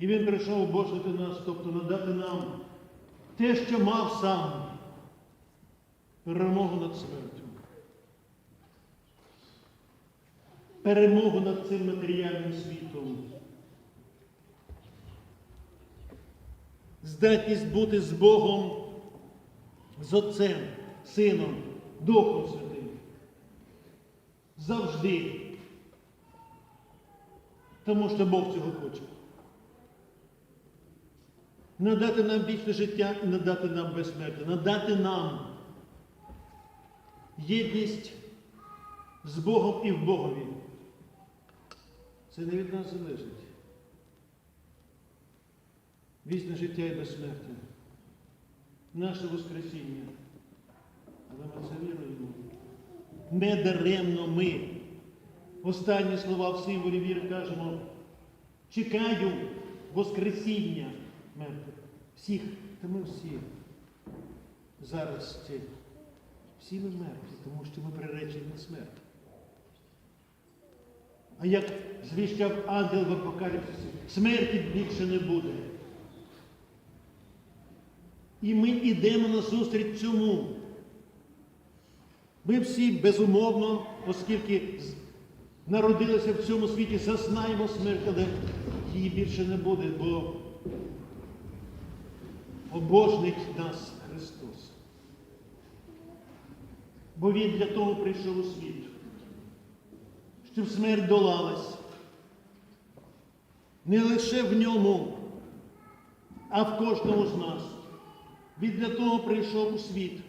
І Він прийшов обожити нас, тобто надати нам те, що мав сам перемогу над смертю. Перемогу над цим матеріальним світом. Здатність бути з Богом, з Отцем, Сином, Духом Святим. Завжди. Тому що Бог цього хоче. Надати нам вічне життя і надати нам безсмертя, надати нам єдність з Богом і в Богові. Це не від нас залежить. Вічне життя і безсмертя. Наше Воскресіння. Але ми це віруємо. Не даремно ми. Останні слова в символі віри кажемо. Чекаю Воскресіння мертвих. Всіх, та ми всі. Зараз ці. Всі ми мертві, тому що ми приречені на смерть. А як звіщав ангел в Апокаліпсисі, смерті більше не буде. І ми йдемо назустріч цьому. Ми всі безумовно, оскільки народилися в цьому світі, зазнаємо смерть, але її більше не буде, бо обожнить нас Христос. Бо Він для того прийшов у світ, щоб смерть долалась. Не лише в ньому, а в кожному з нас. Він для того прийшов у світ,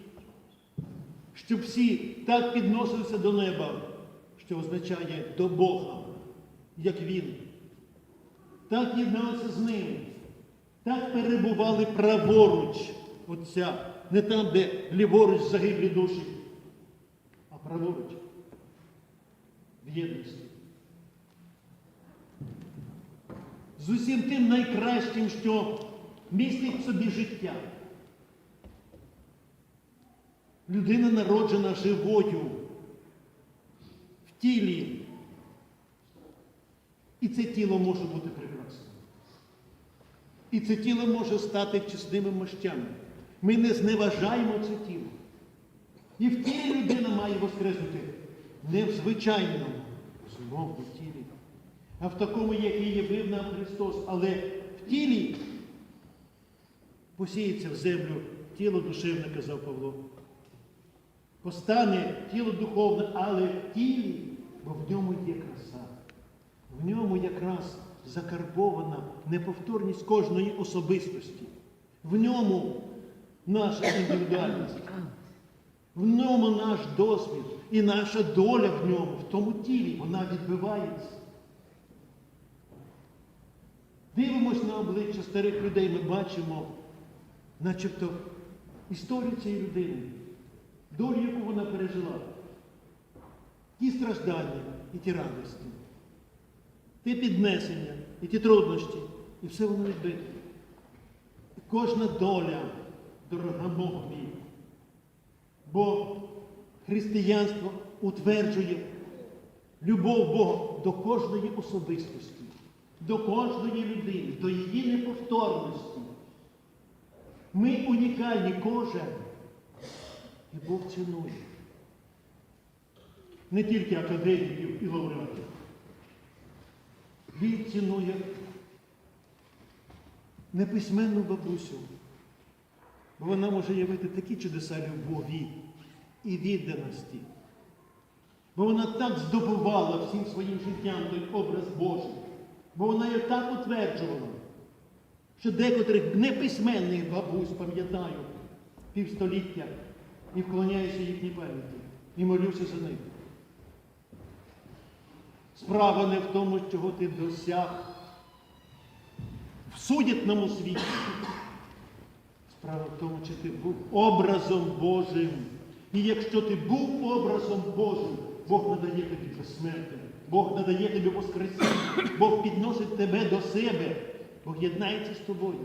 щоб всі так підносилися до неба, що означає до Бога, як Він. Так єдналися з ним, так перебували праворуч Отця, не там, де ліворуч загиблі душі, а праворуч в єдності. З усім тим найкращим, що містить в собі життя. Людина народжена живою в тілі. І це тіло може бути. І це тіло може стати чесними мощами. Ми не зневажаємо це тіло. І в тілі людина має воскреснути не в звичайному злому тілі, а в такому, який явив нам Христос. Але в тілі посіється в землю тіло душевне, казав Павло. Постане тіло духовне, але в тілі, бо в ньому є краса. В ньому якраз закарбована неповторність кожної особистості. В ньому наша індивідуальність. В ньому наш досвід і наша доля в ньому, в тому тілі, вона відбивається. Дивимось на обличчя старих людей, ми бачимо, начебто, історію цієї людини, долю, яку вона пережила, ті страждання і ті радості, ті піднесення і ті труднощі, і все воно відбите. І кожна доля дорога Богові. Бо християнство утверджує любов Бога до кожної особистості, до кожної людини, до її неповторності. Ми унікальні кожен. І Бог цінує. Не тільки академіків і лауреатів. Він цінує неписьменну бабусю. Бо вона може явити такі чудеса любові і відданості. Бо вона так здобувала всім своїм життям той образ Божий. Бо вона його так утверджувала, що декотрих неписьменних бабусь пам'ятаю півстоліття і вклоняюся їхній пам'яті і молюся за них. Справа не в тому, чого ти досяг в судітному світі. Справа в тому, чи ти був образом Божим. І якщо ти був образом Божим, Бог надає тобі безсмертя, Бог надає тобі воскресіння, Бог підносить тебе до себе, Бог єднається з тобою.